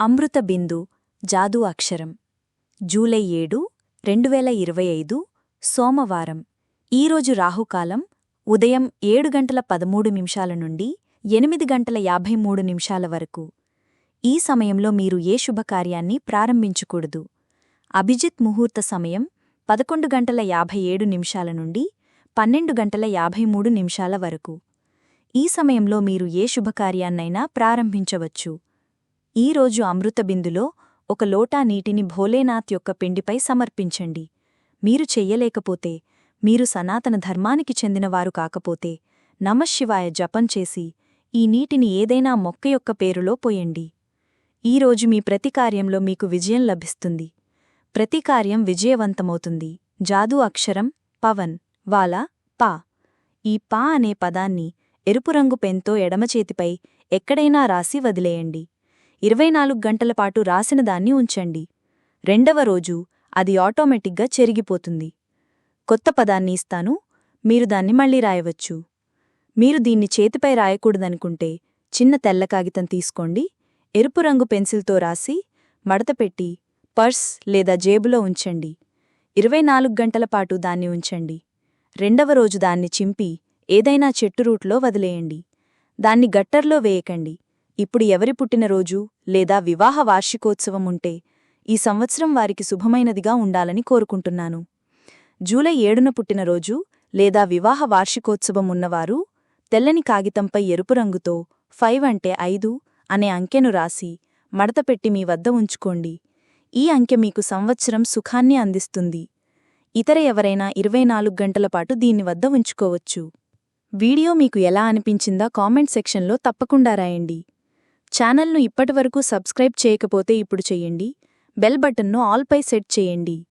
అమృత బిందు జాదు అక్షరం. జూలై ఏడు రెండు వేల ఇరవై ఐదు సోమవారం. ఈరోజు రాహుకాలం ఉదయం ఏడు గంటల పదమూడు నిమిషాల నుండి ఎనిమిది గంటల యాభై మూడు నిమిషాల వరకు. ఈ సమయంలో మీరు ఏ శుభకార్యాన్ని ప్రారంభించకూడదు? అభిజిత్ ముహూర్త సమయం పదకొండు గంటల యాభై ఏడు నిమిషాల నుండి పన్నెండు గంటల యాభై మూడు నిమిషాల వరకు. ఈ సమయంలో మీరు ఏ శుభకార్యాన్నైనా ప్రారంభించవచ్చు. ఈరోజు అమృతబిందులో అమృత బిందులో ఒక లోటా నీటిని భోలేనాథ్ యొక్క పిండిపై సమర్పించండి. మీరు చెయ్యలేకపోతే మీరు సనాతన ధర్మానికి చెందినవారు కాకపోతే నమశివాయ జపం చేసి ఈ నీటిని ఏదైనా మొక్క యొక్క పేరులో పోయండి. ఈరోజు మీ ప్రతి కార్యంలో మీకు విజయం లభిస్తుంది. ప్రతి కార్యం విజయవంతమవుతుంది. జాదు అక్షరం పవన్ వాలా పా. ఈ పా అనే పదాన్ని ఎరుపు రంగు పెన్తో ఎడమచేతిపై ఎక్కడైనా రాసి వదిలేయండి. ఇరవై నాలుగు గంటల పాటు రాసిన దాన్ని ఉంచండి. రెండవ రోజు అది ఆటోమేటిక్గా చెరిగిపోతుంది. కొత్త పదాన్ని ఇస్తాను మీరు దాన్ని మళ్ళీ రాయవచ్చు. మీరు దీన్ని చేతిపై రాయకూడదనుకుంటే చిన్న తెల్ల కాగితం తీసుకోండి ఎరుపు రంగు పెన్సిల్తో రాసి మడతపెట్టి పర్స్ లేదా జేబులో ఉంచండి. ఇరవై నాలుగు గంటల పాటు దాన్ని ఉంచండి. రెండవ రోజు దాన్ని చింపి ఏదైనా చెట్టు రూట్లో వదిలేయండి. దాన్ని గట్టర్లో వేయకండి. ఇప్పుడు ఎవరి పుట్టినరోజు లేదా వివాహ వార్షికోత్సవం ఉంటే ఈ సంవత్సరం వారికి శుభమైనదిగా ఉండాలని కోరుకుంటున్నాను. జూలై ఏడున పుట్టినరోజు లేదా వివాహ వార్షికోత్సవం ఉన్నవారు తెల్లని కాగితంపై ఎరుపు రంగుతో ఫైవ్ అంటే ఐదు అనే అంకెను రాసి మడతపెట్టి మీ వద్ద ఉంచుకోండి. ఈ అంకె మీకు సంవత్సరం సుఖాన్ని అందిస్తుంది. ఇతర ఎవరైనా ఇరవై నాలుగు గంటల పాటు దీన్ని వద్ద ఉంచుకోవచ్చు. వీడియో మీకు ఎలా అనిపించిందా కామెంట్ సెక్షన్లో తప్పకుండా రాయండి. ఛానల్ను ఇప్పటివరకు సబ్స్క్రైబ్ చేయకపోతే ఇప్పుడు చెయ్యండి బెల్ బటన్ను ఆల్పై సెట్ చేయండి.